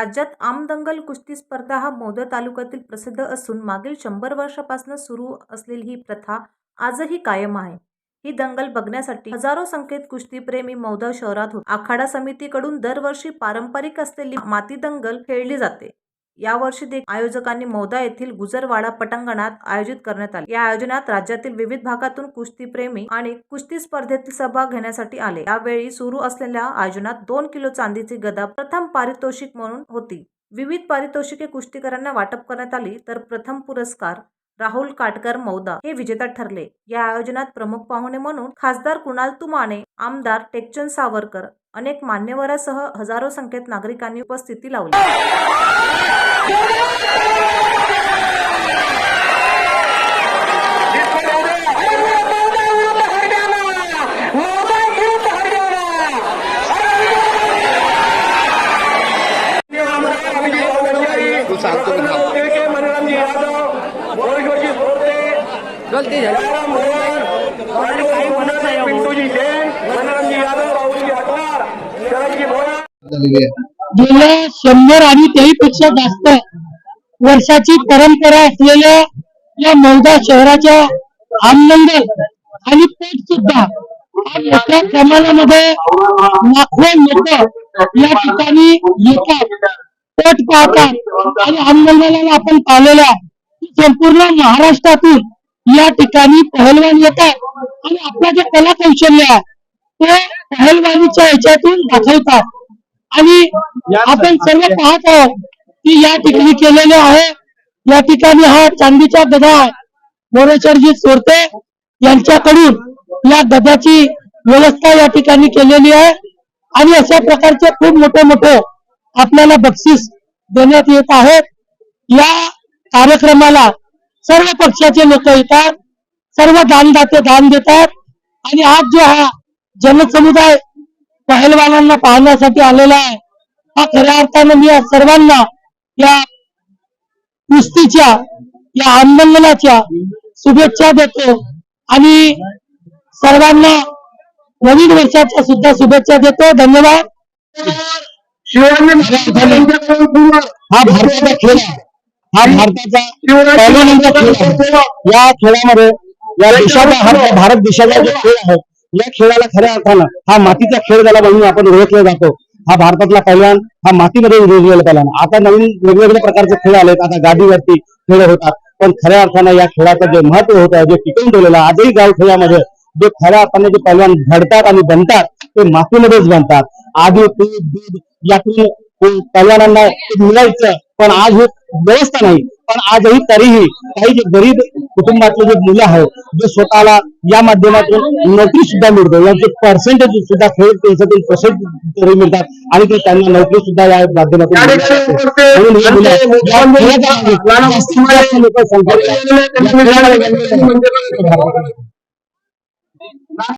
राज्यात आमदंगल कुस्ती स्पर्धा हा मौदा तालुक्यातील प्रसिद्ध असून मागील शंभर वर्षापासून सुरू असलेली ही प्रथा आजही कायम आहे. ही दंगल बघण्यासाठी हजारो संख्येत कुस्तीप्रेमी मौदा शहरात होत. आखाडा समितीकडून दरवर्षी पारंपरिक असलेली माती दंगल खेळली जाते. यावर्षी देखील आयोजकांनी मौदा येथील गुजरवाडा पटांगणात आयोजित करण्यात आले. या आयोजनात राज्यातील विविध भागातून कुस्तीप्रेमी आणि कुस्ती स्पर्धेतील सहभाग घेण्यासाठी आले. यावेळी सुरू असलेल्या आयोजनात दोन किलो चांदीची गदा प्रथम पारितोषिक म्हणून होती. विविध पारितोषिके कुस्तीकरांना वाटप करण्यात आली तर प्रथम पुरस्कार राहुल काटकर मौदा हे विजेता ठरले. या आयोजनात प्रमुख पाहुणे म्हणून खासदार कुणाल तुमाने आमदार टेकचंद सावरकर अनेक मान्यवरासह हजारो संख्येत नागरिकांनी उपस्थिती लावली. सांगतो ते झालं गेल्या शंभर आणि त्याहीपेक्षा जास्त वर्षाची परंपरा असलेल्या या मौदा शहराच्या आमनंदल आणि पेठ सुद्धा हा मोठ्या प्रमाणामध्ये लाखो लोक या ठिकाणी येतात पेठ पाहतात. आणि आमनंदाला आपण पाहिलेल्या संपूर्ण महाराष्ट्रातून या ठिकाणी पहलवान येतात आणि आपला जे कला कौशल्य आहे ते पहलवानीच्या ह्याच्यातून दाखवतात. आणि आपण सर्व पाहत आहोत की या ठिकाणी केलेले आहे. या ठिकाणी हा चांदीचा गदा आहे. मोरेश्वरजी सोरते यांच्याकडून या गदाची व्यवस्था या ठिकाणी केलेली आहे. आणि अशा प्रकारचे खूप मोठे मोठे आपल्याला बक्षीस देण्यात येत आहेत. या कार्यक्रमाला सर्व पक्षाचे लोक येतात सर्व दानदाते दान देतात. आणि आज जो हा जनसमुदाय पहलवानांना पाहण्यासाठी आलेला आहे हा खऱ्या अर्थानं मी या सर्वांना या कुस्तीच्या या आंदोलनाच्या शुभेच्छा देतो. आणि सर्वांना नवीन वर्षाच्या सुद्धा शुभेच्छा देतो. धन्यवाद. हा भारताचा खेळ आहे. हा भारताचा पहिल्यांदा खेळ आहे. या खेळामध्ये या देशाचा हा भारत देशाचा जो खेळ आहे या खेळाला खऱ्या अर्थानं हा मातीचा खेळ झाला म्हणून आपण ओळखला जातो हा भारतातला पहिलवान हा मातीमध्ये पहिलवान. आता नवीन वेगवेगळ्या प्रकारचे खेळ आलेत. आता गाडीवरती खेळ होतात. पण खऱ्या अर्थानं या खेळाचं जे महत्त्व होतं जे टिकवून ठेवलेलं आहे, आजही गाव खेळामध्ये जे खऱ्या अर्थाने जे पहिलवान घडतात आणि बनतात ते मातीमध्येच बनतात. आधी तूप दूध यातून ते मिळायचं पण आज हे व्यवस्था नाही. पण आजही तरीही काही जे गरीब कुटुंबातले जे मुलं आहेत जे स्वतःला या माध्यमातून नोकरी सुद्धा मिळतो. यांचे पर्सेंटेज सुद्धा खेळ त्यांच्यातील पर्सेंटेज मिळतात. आणि ते त्यांना नोकरी सुद्धा या माध्यमातून